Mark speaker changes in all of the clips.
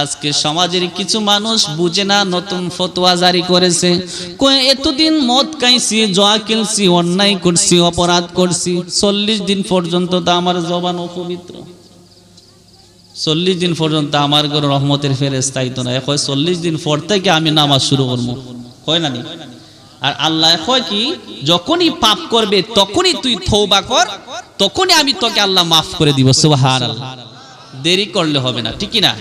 Speaker 1: আজকে সমাজের কিছু মানুষ বুঝে না, নতুন ফতোয়া জারি করেছে। কয়ে, এতদিন মদ খাইছি, জয়া খেলছি, অন্যায় করছি, অপরাধ করছি। চল্লিশ দিন পর্যন্ত তো আমার জবান অপবিত্র। চল্লিশ দিন পর্যন্ত আমার ঘর রহমতের ফেরেস তাইতো না। এখন চল্লিশ দিন পর থেকে আমি নামাজ শুরু করব। হয় না? আর আল্লাহ কয় কি, যখনই পাপ করবে, তখনই তুই থৌবা কর, তখনই আমি তোকে আল্লাহ মাফ করে দিব। সুবহান দেরি করলে হবে না ঠিকই না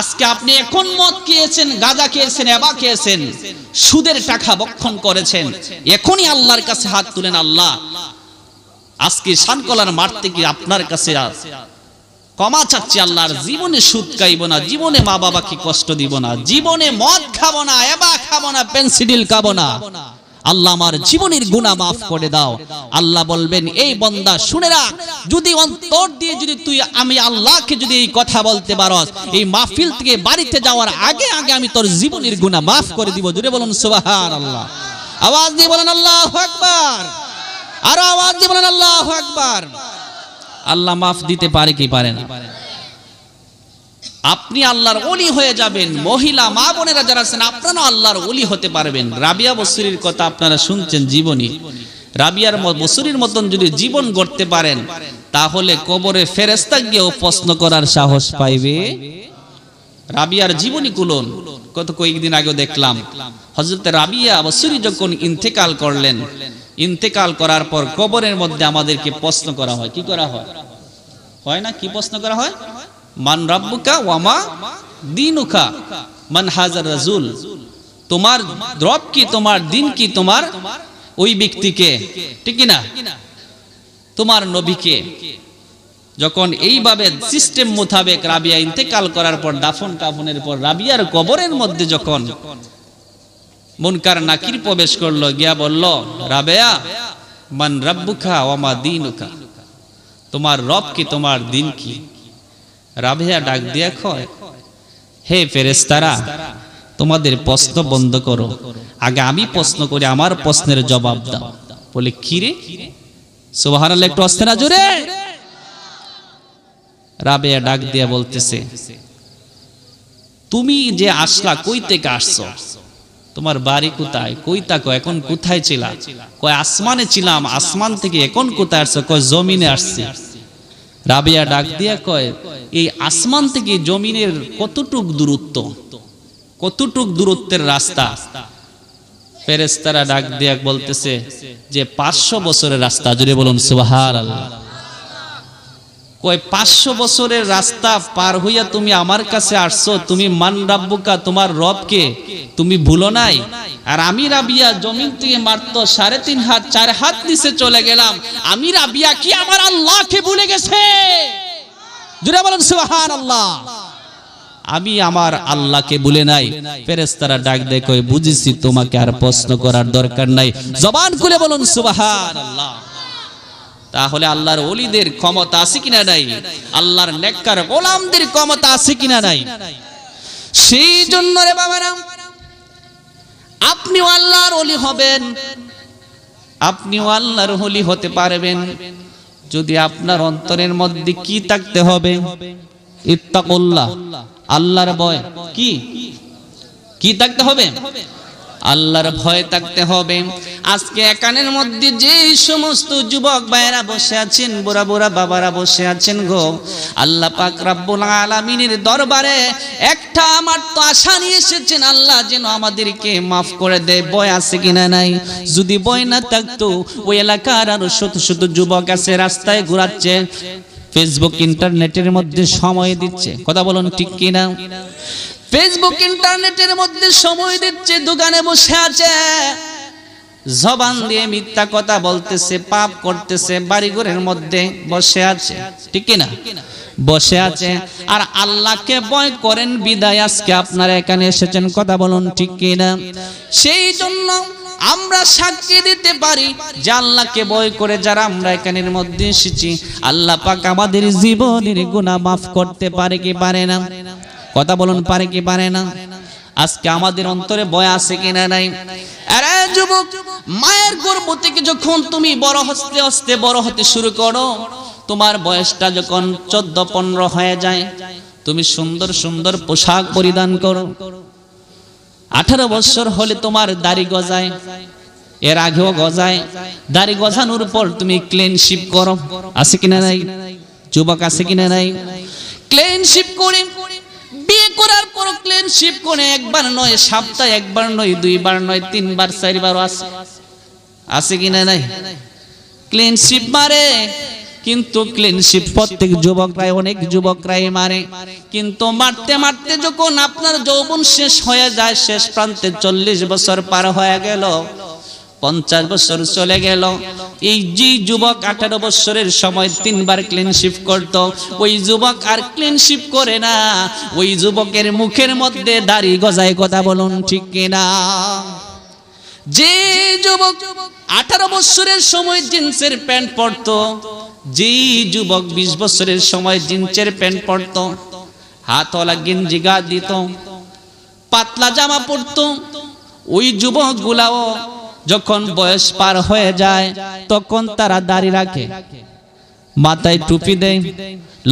Speaker 1: আজকে আপনি এখন মদ খেয়েছেন, গাঁজা খেয়েছেন, এবা খেয়েছেন, সুদের টাকা বক্ষণ করেছেন, এখনই আল্লাহর কাছে হাত তুলেন আল্লাহ। আজকে শানকলার মাঠ থেকে আপনার কাছে ক্ষমা চাচ্ছি আল্লাহর জীবনে সুদ খাইব না, জীবনে মা বাবাকে কষ্ট দিব না, জীবনে মদ খাব না, এবা খাব না, পেন্সিডিল খাব না। আল্লাহ আমার জীবনের গুনাহ মাফ করে দাও। আল্লাহ বলবেন, এই বন্দা, শুনে রাখ, যদি অন্তর দিয়ে যদি তুই আমি আল্লাহকে যদি এই কথা বলতে পারস, এই মাহফিল থেকে বাড়িতে যাওয়ার আগে আগে আমি তোর জীবনের গুনাহ মাফ করে দিব। জুড়ে বলুন সুবহান আল্লাহ আওয়াজ দিয়ে বলেন, আল্লাহ আকবার। আরও আওয়াজ দিয়ে বলেন, আল্লাহ আকবার। আল্লাহ মাফ দিতে পারে কি পারে না? আপনি আল্লাহর অলি হয়ে যাবেন, মহিলা, মা বোনেরা যারা আছেন, আপনারাও আল্লাহর অলি হতে পারবেন। রাবিয়া বসুরির কথা আপনারা শুনছেন জীবনী। রাবিয়ার বসুরির মতন যদি জীবন গড়তে পারেন, তাহলে কবরে ফেরেস্তা গিয়েও প্রশ্ন করার সাহস পাইবে। রাবিয়ার জীবনী কুলন কত কয়েকদিন আগে দেখলাম হজরত রাবিয়া বসুরি যখন ইন্তেকাল করলেন, ইন্তেকাল করার পর কবরের মধ্যে আমাদেরকে প্রশ্ন করা হয়। কি করা হয়? হয় না? কি প্রশ্ন করা হয়? মান রাব্বুকা ওয়ামা দিনুকা। মান হাজার রাজুল। তোমার রব কি, তোমার দিন কি, তোমার ওই ব্যক্তিকে? ঠিক না তোমার নবীকে। যখন এইভাবে সিস্টেম মোতাবেক রাবিয়া ইন্তেকাল করার পর, দাফন কাফনের পর, রাবিয়ার কবরের মধ্যে যখন মুনকার নাকির প্রবেশ করল, গিয়া বলল, রাবেয়া, মান রাব্বুকা ওয়ামা দিনুকা। তোমার রব কি, তোমার দিন কি? রাবেয়া ডাক দিয়া কয়, হে ফেরেস্তারা তোমাদের প্রশ্ন বন্ধ করো। আগে আমি প্রশ্ন করি, আমার প্রশ্নের জবাব দাও। বলে, কি রে? সুবহানাল্লাহ, একটু আসতে না জোরে রাবেয়া ডাক দিয়া বলতেছে, তুমি যে আসলা, কই থেকে আসছো? তোমার বাড়ি কোথায়? কই তাকো এখন কোথায় ছিলা? কয়, আসমানে ছিলাম, আসমান থেকে এখন কোথায় আসছো? কয়, জমিনে আসছি। রাবিয়া ডাক দিয়া কয় এই আসমান থেকে জমিনের কতটুক দূরত্ব, কতটুক দূরত্বের রাস্তা? ফেরেস্তারা ডাক দিয়া বলতেছে যে, পাঁচশো বছরের রাস্তা। জুড়ে বলুন সুবাহার আল্লাহ কয়, পাঁচশো বছরের রাস্তা পার হইয়া তুমি আমার কাছে আসছো, তুমি মান রাব্বুকা, তোমার রবকে, তুমি ভুলো নাই? আর আমি রাবিয়া জমিন থেকে মারত, সাড়ে তিন হাত, চার হাত নিচে চলে গেলাম। আমি রাবিয়া কি আমার আল্লাহকে ভুলে গেছে? জুড়ে বলেন সুবহান আল্লাহ আমি আমার আল্লাহকে বলে নাই। ফেরেস্তারা ডাক কই বুঝেছি তোমাকে আর প্রশ্ন করার দরকার নাই। জবান খুলে বলুন সুবহান আল্লাহ তাহলে আল্লাহর ওলিদের ক্ষমতা আছে কিনা নাই? আল্লাহর নেককার গোলামদের ক্ষমতা আছে কিনা নাই? সেই জন্য রে বাবারা আপনিও আল্লাহর ওলি হবেন, আপনিও আল্লাহর ওলি হতে পারবেন। যদি আপনার অন্তরের মধ্যে কি থাকতে হবে? ইত্তাকুল্লাহ আল্লাহর ভয়। কি? কি থাকতে হবে? আল্লাহর ভয় থাকতে হবে। আজকে একানের মধ্যে যে সমস্ত যুবক ভাইয়েরা বসে আছেন, বুড়া বুড়া বাবারা বসে আছেন গো, আল্লাহ পাক রাব্বুল আলামিনের দরবারে একটা আমার তো আশা নিয়ে এসেছেন, আল্লাহ যেন আমাদেরকে মাফ করে দেয়। বয় আছে কিনা নাই? যদি ভয় না থাকতো, ওই এলাকার আরও শত শত যুবক আছে, রাস্তায় ঘোরাচ্ছে। ফেসবুক ইন্টারনেটের মধ্যে সময় দিচ্ছে। কথা বলুন ঠিক কিনা? ফেসবুক ইন্টারনেটের মধ্যে সময় দিচ্ছে, দোকানে বসে আছে। জবান দিয়ে মিথ্যা কথা বলতেছে, পাপ করতেছে, বাড়িঘরের মধ্যে বসে আছে। ঠিক না বসে আছে। আর আল্লাহকে ভয় করেন বিদায়, আজকে আপনারা এখানে এসেছেন, কথা বলুন ঠিক কিনা? সেই জন্য আমরা সাক্ষী দিতে পারি যে আল্লাহকে ভয় করে যারা আমরা এখানের মধ্যে এসেছি, আল্লাহ পাক আমাদের জীবনের গুনাহ মাফ করতে পারে কি পারে না? কথা বলুন পারে কি পারে না? আজকে আমাদের অন্তরে বয় আছে কিনা নাই? আরে যুবক, মায়ের গর্ভ থেকে যখন তুমি বড় হস্তে হস্তে বড় হতে শুরু করো, তোমার বয়সটা যখন চোদ্দ পনেরো হয়ে যায়, তুমি সুন্দর সুন্দর পোশাক পরিধান করো। আঠারো বছর হলে তোমার দাড়ি গজায়, এর আগেও গজায়। দাড়ি গজানোর পর তুমি ক্লিনশিপ করো। আছে কিনা নাই? যুবক আছে কিনা নাই? ক্লিনশিপ করে বিয়ে করার পর ক্লিনশিপ করে একবার নয়, সপ্তাহে একবার নয়, দুইবার নয়, তিনবার, চারবার আছে। আছে কিনা নাই? ক্লিনশিপ মারে, কিন্তু ক্লিনশিপ প্রত্যেক যুবকরাই, অনেক যুবকরাই মারে। কিন্তু মারতে মারতে যখন আপনার যৌবন শেষ হয়ে যায়, শেষ প্রান্তে চল্লিশ বছর পার হয়ে গেল পঞ্চাশ বছর চলে গেল। এই যে যুবক আঠারো বছরের সময় তিনবার ক্লিনশিপ করত, ওই যুবক আর ক্লিনশিপ করে না। ওই যুবকের মুখের মধ্যে দাড়ি গজায় কথা বলুন ঠিক কিনা? যে যুবক আঠারো বছরের সময় জিন্সের প্যান্ট পরতো যে যুবক বিশ বছরের সময় জিন্সের প্যান্ট পরতো, হাতওয়ালা গেঞ্জি গা দিত, পাতলা জামা পরতো, ওই যুবক গুলাও যখন বয়স পার হয়ে যায়, তখন তারা দাড়ি রাখে, মাথায় টুপি দেয়,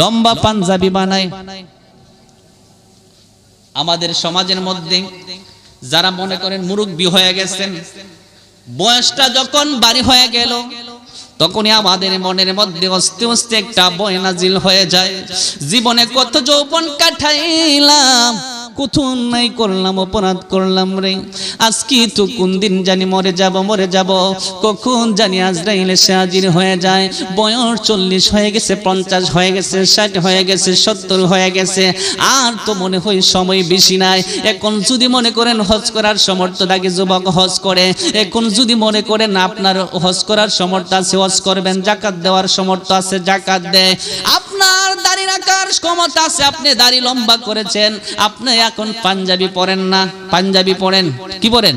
Speaker 1: লম্বা পাঞ্জাবি বানায়। আমাদের সমাজের মধ্যে যারা মনে করেন মুরব্বী হয়ে গেছেন, বয়সটা যখন বাড়ি হয়ে গেল, তখনই আমাদের মনের মধ্যে অস্তে অস্তে একটা বয়নাজিল হয়ে যায়। জীবনে কত যৌবন কাটাইলাম কত অন্যায় করলাম, অপরাধ করলাম রে। আজকে তো কোন দিন জানি মরে যাব মরে যাব। কখন জানি আজরাইল এসে হাজির হয়ে যায়। বয়স চল্লিশ হয়ে গেছে, পঞ্চাশ হয়ে গেছে, ষাট হয়ে গেছে, সত্তর হয়ে গেছে। আর তো মনে হয় সময় বেশি নাই। এখন যদি মনে করেন হজ করার সমর্থ থাকে যুবক হজ করে। এখন যদি মনে করেন আপনার হজ করার সমর্থ আছে, হজ করবেন, জাকাত দেওয়ার সমর্থ আছে, জাকাত দেয়। আপনার রাখার ক্ষমতা আছে, আপনি দাড়ি লম্বা করেছেন, আপনি এখন পাঞ্জাবি পরেন না। পাঞ্জাবি পরেন, কি পরেন?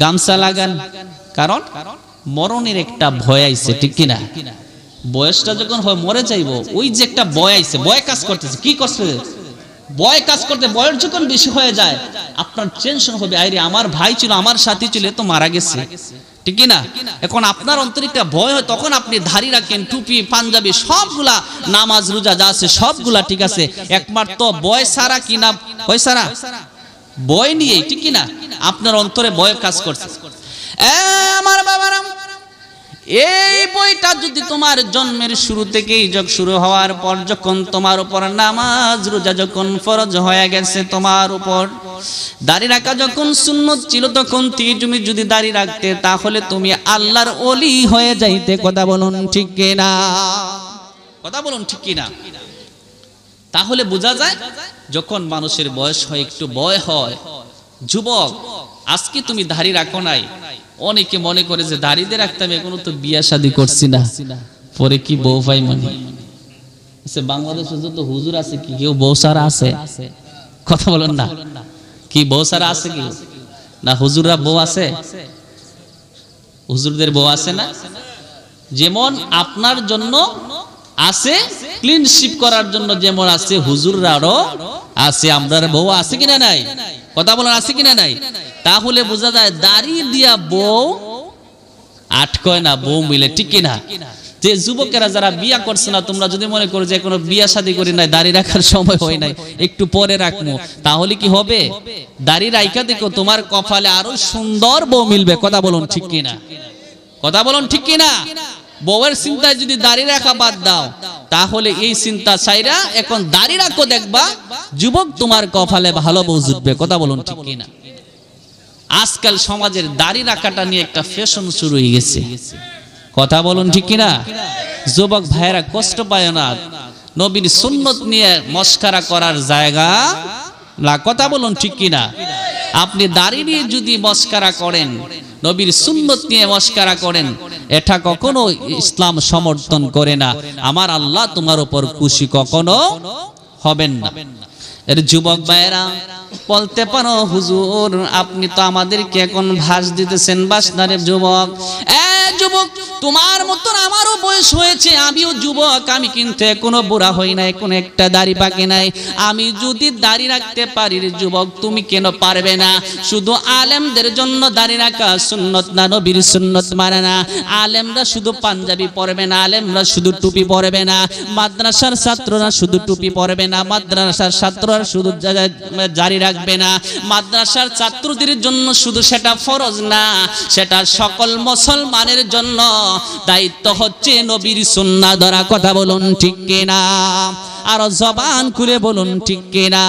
Speaker 1: গামছা লাগান, কারণ মরণের একটা ভয় আইছে, ঠিক কিনা? বয়সটা যখন হয়, মরে যাইব, ওই যে একটা বয় আইছে বয় কাজ করতেছে, কি করছে? ভয় কাজ করতে বয়স যখন বেশি হয়ে যায়, আপনার টেনশন হবে, আইরে, আমার ভাই ছিল, আমার সাথী ছিল তো মারা গেছে। ঠিক না এখন আপনার অন্তরে একটা ভয় হয়, তখন আপনি ধারি রাখেন, টুপি, পাঞ্জাবি, সবগুলা নামাজ, রোজা যা আছে, সবগুলা ঠিক আছে। একমাত্র বয় সারা কিনা বয় সারা? বয় নিয়ে ঠিক না আপনার অন্তরে বয় কাজ করছে। এ এই বইটা যদি তোমার জন্মের শুরু থেকেই যোগ শুরু হওয়ার পর যখন তোমার উপর নামাজ, রোজা যখন ফরজ হয়ে গেছে তোমার উপর, দাড়ি রাখা যখন সুন্নত ছিল তখন তুমি যদি দাড়ি রাখতে, তাহলে তুমি আল্লাহর অলি হয়ে যাইতে, কথা বলুন ঠিক কিনা? কথা বলুন ঠিক কিনা? তাহলে বোঝা যায়, যখন মানুষের বয়স হয়, একটু বয় হয়, যুবক, আজকে তুমি দাড়ি রাখো নাই অনেকে মনে করে যে দাড়িতে রাখতাম এখনও তো বিয়া শাদি করছি না। পরে কি বউ পাই মানে? আচ্ছা, বাংলাদেশে যত হুজুর আছে কি কেউ বউ সারা আছে? কথা বলেন না। কি বউ সারা আছে কি? না হুজুররা বউ আছে? হুজুরদের বউ আছে না? যেমন আপনার জন্য আছে ক্লিনশিপ করার জন্য যেমন আছে হুজুররারও আছে আমরার বউ আছে কিনা নাই? কথা বলেন আছে কিনা নাই? তাহলে বোঝা যায় দাড়ি দিয়া বউ আটকয় না, বউ মিলে, ঠিক কিনা? যে যুবকেরা যারা বিয়া করছে না, তোমরা যদি মনে করো যে কোনো বিয়া শাদি করি নাই, দাড়ি রাখার সময় হয় নাই, একটু পরে রাখব তাহলে কি হবে? দাড়ি রাইখা দেখো, তোমার কপালে আরও সুন্দর বউ মিলবে, কথা বলুন ঠিক কিনা? কথা বলুন ঠিক কিনা? বউয়ের চিন্তায় যদি দাড়ি রাখা বাদ দাও, তাহলে এই চিন্তা চাইরা এখন দাড়ি রাখো দেখবা, যুবক তোমার কপালে ভালো বউ জুটবে, কথা বলুন ঠিক কিনা? আজকাল সমাজের দাড়ি রাখাটা নিয়ে একটা ফ্যাশন শুরু হয়ে গেছে। কথা বলুন ঠিক কিনা? যুবক ভাইয়েরা, কষ্ট পায় না। নবীর সুন্নত নিয়ে মস্কারা করার জায়গা না। কথা বলুন ঠিক কিনা? আপনি দাড়ি নিয়ে যদি মস্কারা করেন, নবীর সুন্নত নিয়ে মস্কারা করেন, এটা কখনো ইসলাম সমর্থন করে না। আমার আল্লাহ তোমার উপর খুশি কখনো হবেন না। এর যুবক ভাইরা বলতে পারো হুজুর আপনি তো আমাদেরকে এখন ভাস দিতেছেন বাসনারের যুবক। যুবক, তোমার মতন আমারও বয়স হয়েছে, আমিও যুবক, আমি কিন্তু এখনও বুড়া হই নাই, কোনো একটা দাড়ি পাকে নাই। আমি যদি দাড়ি রাখতে পারি যুবক, তুমি কেন পারবে না? শুধু আলেমদের জন্য দাড়ি রাখা সুন্নত না, নবীর সুন্নত মানে না। আলেমরা শুধু পাঞ্জাবি পরবে না, আলেমরা শুধু টুপি পরবে না। মাদ্রাসার ছাত্ররা শুধু টুপি পরবে না, মাদ্রাসার ছাত্ররা শুধু জারি রাখবে না। মাদ্রাসার ছাত্রদের জন্য শুধু সেটা ফরজ না, সেটা সকল মুসলমানের জন্য। দায়িত্ব হচ্ছে নবীর সুন্না ধরা কথা বলুন ঠিক কিনা? আরও জবান খুলে বলুন ঠিক কিনা?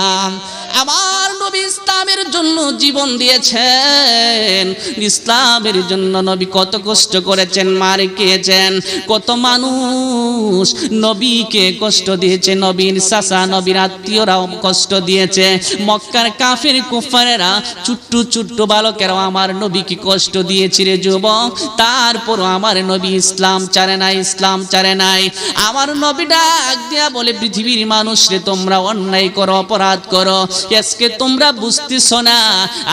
Speaker 1: আমার নবী ইসলামের জন্য জীবন দিয়েছেন। ইসলামের জন্য নবী কত কষ্ট করেছেন, মার খেয়েছেন, কত মানুষ নবীকে কষ্ট দিয়েছে, নবীর চাচা, নবীর আত্মীয়রাও কষ্ট দিয়েছে। মক্কার কাফের কুফারেরা চুট্টু চুট্টু বালকেরাও আমার নবীকে কষ্ট দিয়েছে রে যুবক। তারপরও আমার নবী ইসলাম চারে নাই, ইসলাম চারে নাই। আমার নবী ডাক দিয়া বলে, পৃথিবীর মানুষ রে, তোমরা অন্যায় করো, অপরাধ করো। আজকে তোমরা বুঝতেছ না,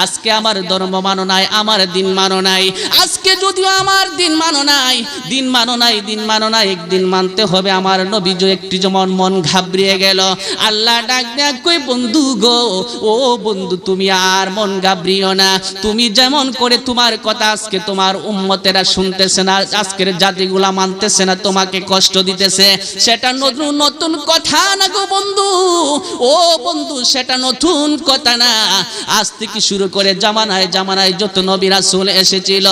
Speaker 1: আজকে আমার ধর্ম মানো নাই, আমার দিন মানো নাই। আজকে যদিও আমার দিন মানো নাই, দিন মানো নাই, দিন মানো নাই, একদিন মানতে হবে আমার নবী যে একটি যেমন মন ঘাবড়িয়ে গেল। আল্লাহ ডাক ডাক কই, বন্ধু গো, ও বন্ধু, তুমি আর মন ঘাবড়িও না। তুমি যেমন করে তোমার কথা আজকে তোমার উম্মতেরা শুনতেছে না, আজকের জাতিগুলা মানতেছে না, তোমাকে কষ্ট দিতেছে। সেটা নতুন নতুন কথা না গো বন্ধু। ও বন্ধু, সেটা নতুন কথা আজ থেকে শুরু করে জামানায় জামানায় যত নবী রাসূল এসেছিল,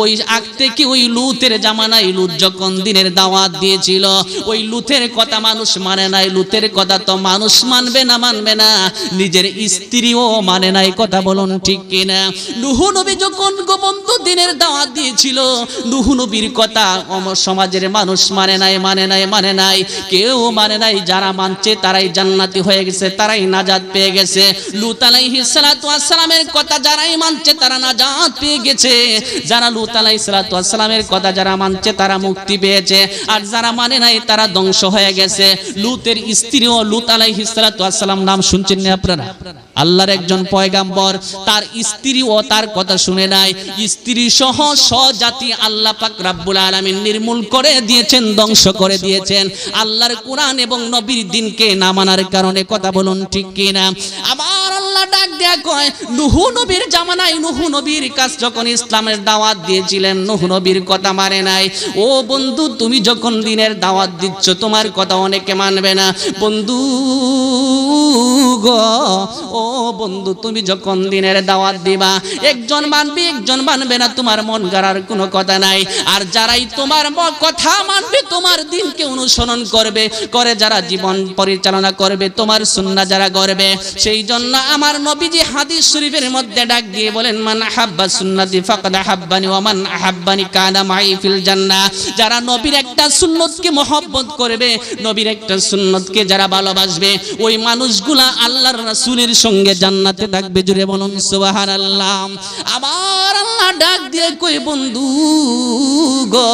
Speaker 1: ওই আগ থেকে ওই লুতের জামানায় লুত যখন দিনের দাওয়াত দিয়েছিল, ওই লুতের কথা মানুষ মানে নাই, লুতের কথা তো মানুষ মানবে না মানবে না। নিজের স্ত্রীও মানে নাই, কথা বলুন ঠিক কিনা। নবী যখন দিনের দাওয়াত দিয়েছিল নবীর কথা সমাজের মানুষ মানে নাই মানে নাই মানে নাই। কেউ মানে নাই, যারা মানছে তারাই জান্নাতি হয়ে গেছে, তারাই নাজাত পেয়ে গেছে। লুত সালামের কথা যারাই মানছে তারা নাজাত পেয়ে গেছে। যারা লুত আলাইহিস সালাতু ওয়াস সালামের কথা যারা মানছে তারা মুক্তি পেয়েছে। আর যারা মানে নাই তারা ধ্বংস হয়ে গেছে। লুতের স্ত্রীও লুত আলাইহিস সালাতু সালাম নাম শুনছেন না আপনারা? আল্লাহর একজন পয়গাম্বর, তার স্ত্রী ও তার কথা শুনে নাই। স্ত্রী সহ স্বজাতি আল্লাহ পাক রাব্বুল নির্মূল করে দিয়েছেন, ধ্বংস করে দিয়েছেন। আল্লাহর কোরআন এবং নবীর দিনকে না মানার কারণে কথা বলুন ঠিক কিনা? আমার আল্লাহ ডাক দেয়া কয়, নুহু নবীর জামানায় নুহু নবীর কাছ যখন ইসলামের দাওয়াত দিয়েছিলেন, নুহু নবীর কথা মানে নাই। ও বন্ধু, তুমি যখন দিনের দাওয়াত দিচ্ছ, তোমার কথা অনেকে মানবে না। বন্ধু গো, ও বন্ধু, তুমি যখন দিনের দাওয়াত দিবা, একজন মানবে একজন মানবে না, তোমার মন গড়ার কোনো কথা নাই। আর যারাই তোমার কথা মানবে, তোমার দিনকে অনুসরণ করবে, করে যারা জীবন পরিচালনা করবে, তোমার সুন্না যারা করবে সেই জন্য আমার নবীজি হাদিস শরীফের মধ্যে ডাক দিয়ে বলেন, মান হাব্বা সুন্নতি ফাকাদ হাব্বানি ওয়া মান আহাব্বানি কানা মাই ফিল জান্নাহ। যারা নবীর একটা সুন্নতকে মহব্বত করবে, নবীর একটা সুন্নতকে যারা ভালোবাসবে, ওই মানুষগুলা আল্লাহর রাসূলের সঙ্গে জান্নাতে থাকবে জুড়ে বলুন, সুবহানাল্লাহ। আমার ডাক দিয়ে কই, বন্ধু গো,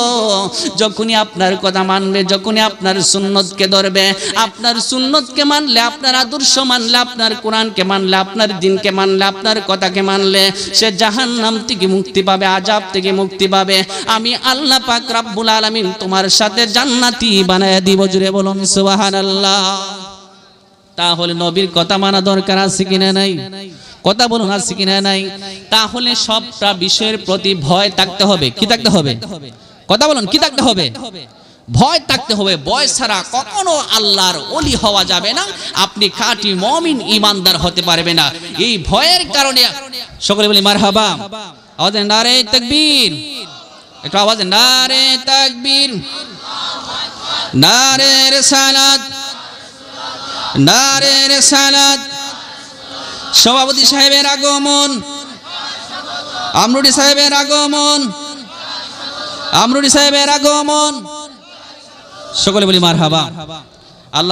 Speaker 1: যখনই আপনার কথা মানবে যখনই আপনার সুন্নতকে ধরবে, আপনার সুন্নতকে মানলে, আপনার আদর্শ মানলে, আপনার কোরআনকে মানলে, আপনার দিনকে মানলে, আপনার কথাকে মানলে, সে জাহান্নাম থেকে মুক্তি পাবে আজাব থেকে মুক্তি পাবে। আমি আল্লাহ পাক রাব্বুল আলামিন তোমার সাথে জান্নাতি বানায় দিব, জুড়ে বলুন, সুবহানাল্লাহ। তাহলে নবীর কথা মানা দরকার আছে কিনা নাই? কথা বলুন আছে কিনা নাই? তাহলে সবটা বিষয়ের প্রতি ভয় থাকতে হবে। কি থাকতে হবে? কথা বলুন, কি থাকতে হবে? ভয় থাকতে হবে। ভয় ছাড়া কখনো আল্লাহর অলি হওয়া যাবে না। আপনি খাঁটি মমিন ইমানদার হতে পারবে না। এই ভয়ের কারণে সকলে বলি মার হাবা আওয়াজ নারে তাকবীর। একটু আওয়াজ নারে তাকবীর। নারে রিসালাত। নারে রিসালাত। সভাপতি সাহেবের আগমন। আমরুডি সাহেবের আগমন। আমরুডি সাহেবের আগমন। সকলে বলি মার হাবা আল্লাহ